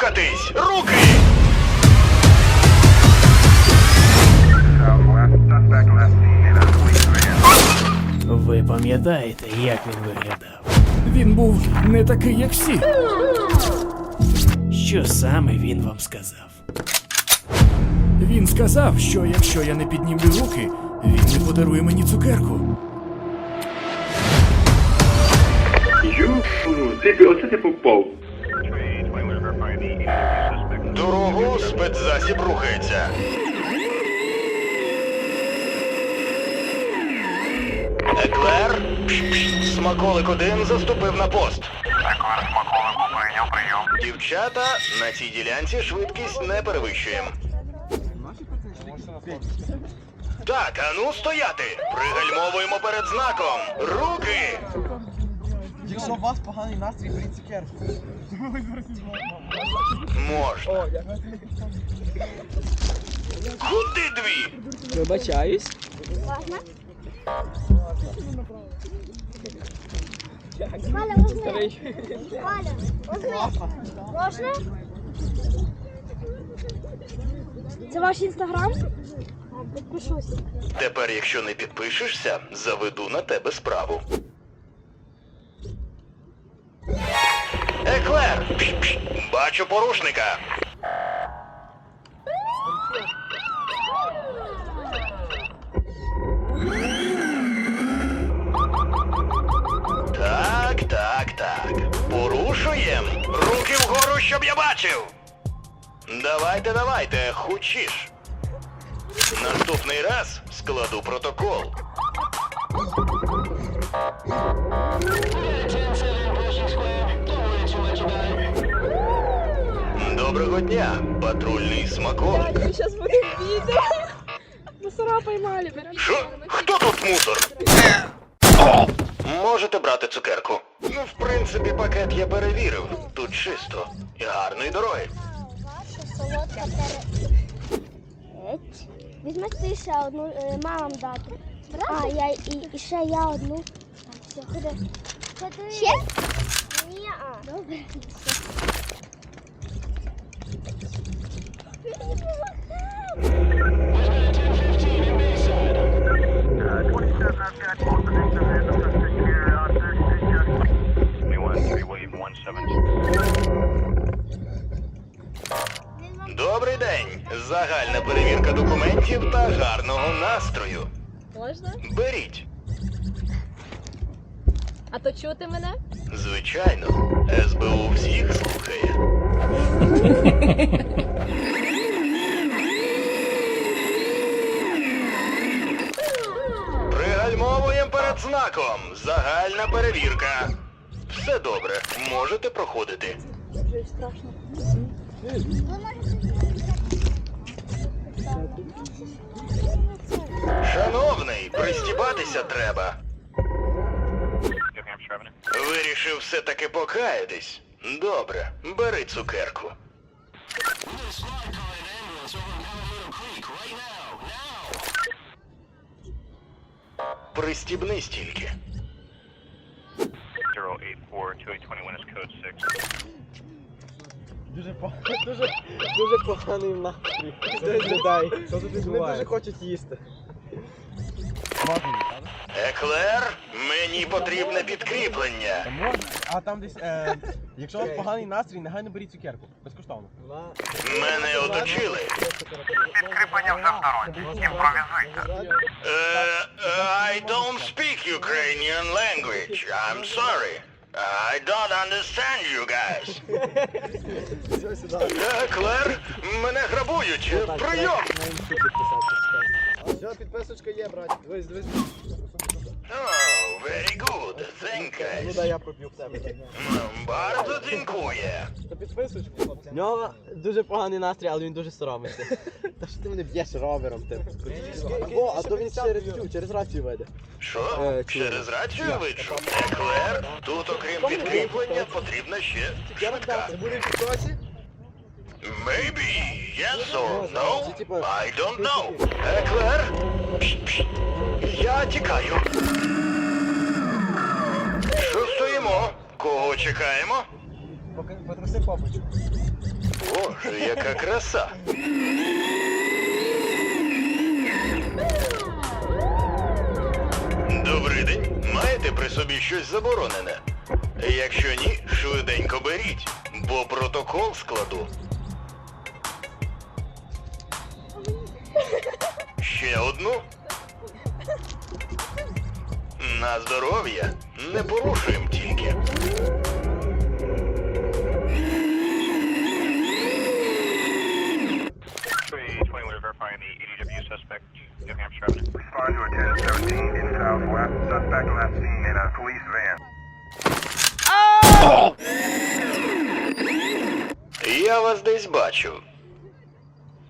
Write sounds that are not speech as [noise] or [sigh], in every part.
Рухатись! Руки! Ви пам'ятаєте, як він виглядав? Він був не такий, як всі. Що саме він вам сказав? Він сказав, що якщо я не піднімлю руки, він не подарує мені цукерку. Ю, типу, оце ти попав. Дорогу спецзасіб рухається. Еклер, смаколик один заступив на пост. Еклер смаколику прийняв прийом. Дівчата на цій ділянці швидкість не перевищуємо. Так, а ну стояти! Пригальмовуємо перед знаком. Руки! Якщо у вас поганий настрій, беріть цукерку. Можна. Куди дві? Вибачаюсь. Валя, возьми. Валя, возьми. Можна? Це ваш інстаграм? Підпишусь. Тепер, якщо не підпишешся, заведу на тебе справу. Еклер! Бачу порушника. Так, так, так. Порушуєм. Руки вгору, щоб я бачив. Давайте, давайте, хучіш. Наступний раз складу протокол. Доброго дня, патрульний смаколик. Сейчас буде відео. Мусора поймали. Що? Хто тут мусор? Можете брати цукерку. Ну, в принципі, пакет я перевірив. Тут чисто. І гарної дороги. Ваша солодка пере... Еть. Візьми ти ще одну е, мамам дати. А, я і, і ще я одну. Так, все, ходи. Ще? Ні, а. Добре. Добрий день. Загальна перевірка документів та гарного настрою. Можна? Беріть. А то чути мене? Звичайно, СБУ всіх слухає. [laughs] Пригальмовуємо перед знаком. Загальна перевірка. Все добре, можете проходити. Шановний, пристібатися треба. Вирішив все-таки покаятись. Добре, бери цукерку. Пристібни стільки. Дуже поганий, дуже, дуже поганий настрій. Десь людей. Вони дуже хочуть їсти. Еклер, мені потрібне підкріплення. Можна? А там десь, е, якщо у вас поганий настрій, негайно беріть цукерку. Безкоштовно. Мене оточили. Підкріплення всестороннє. Імпровізуйте. Uh, I don't speak Ukrainian language. I'm sorry. I don't understand you guys. Еклер, мене грабують. Прийом. Все, підписочка є, брат. Дивись, дивись. Oh, very good. Thank Ну you. дай я проб'ю в тебе. Bardzo dziękuję. Та підписочку, хлопці. В нього дуже поганий настрій, але він дуже соромиться. Та що ти мене б'єш ровером тим? О, а то він через цю, через рацію веде. Що? Е, Через рацію виджу? Еклер, тут окрім підкріплення потрібна ще швидка. буде в тіктоці? Maybe yes or no. I don't know. Еклер? Пш, пш. Я тікаю. Що стоїмо? Кого чекаємо? Потроси попочку. Боже, яка краса. Добрий день. Маєте при собі щось заборонене? Якщо ні, швиденько беріть, бо протокол складу. Ще одну. Seen in a police van. Я вас десь бачу.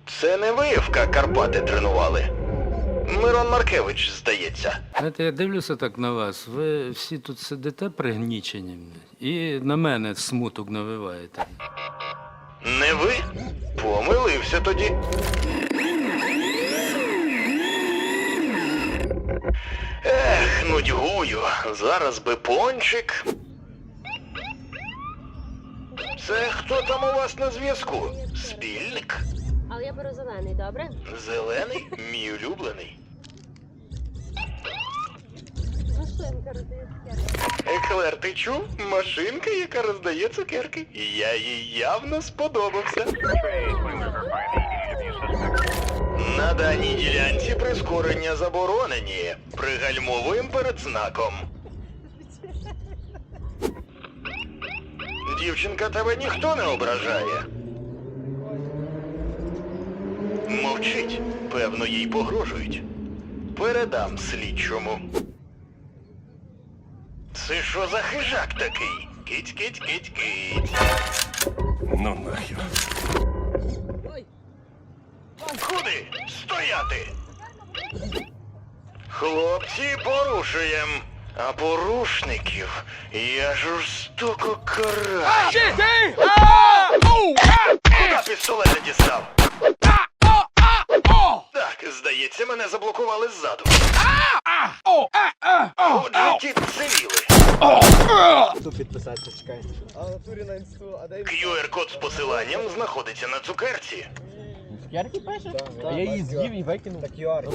Це не виявка Карпати тренували. Мирон Маркевич, здається. Знаєте, я дивлюся так на вас. Ви всі тут сидите пригнічені і на мене смуток навиваєте. Не ви? Помилився тоді. Ех, нудьгую. Зараз би пончик. Це хто там у вас на зв'язку? Спільник? Але я беру зелений, добре? Зелений? Мій улюблений. Машинка роздає Еклер, ти чув? Машинка, яка роздає цукерки. Я їй явно сподобався. На даній ділянці прискорення заборонені. Пригальмовуємо перед знаком. Дівчинка, тебе ніхто не ображає. Мовчить. Певно, їй погрожують. Передам слідчому. Це що за хижак такий? Кить, кить, кить, кить. Ну нахер. Куди? Стояти! Хлопці, порушуєм. А порушників я жорстоко караю. Куди пістолета дістав? Так, здається, мене заблокували ззаду. Отже, ті цивіли. Тут підписатися, чекай. А в натурі на інсту, а де QR-код з посиланням знаходиться на цукерці. Яркий пише? Я її з'їв і викинув. Так QR.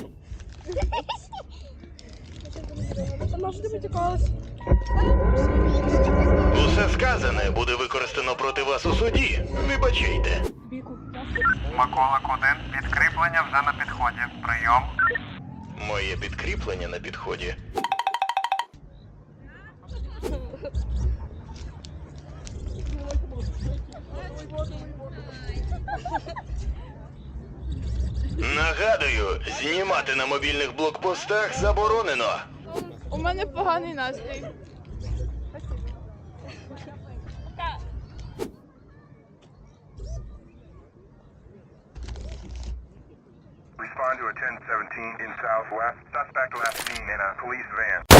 Та на що ти потікалась? Усе сказане буде використано проти вас у суді. Вибачайте. Маколик 1, підкріплення вже на підході. Прийом. Моє підкріплення на підході. Нагадую, знімати на мобільних блокпостах заборонено. У мене поганий настрій. Respond to a 1017 in Southwest. Suspect last seen in a police van.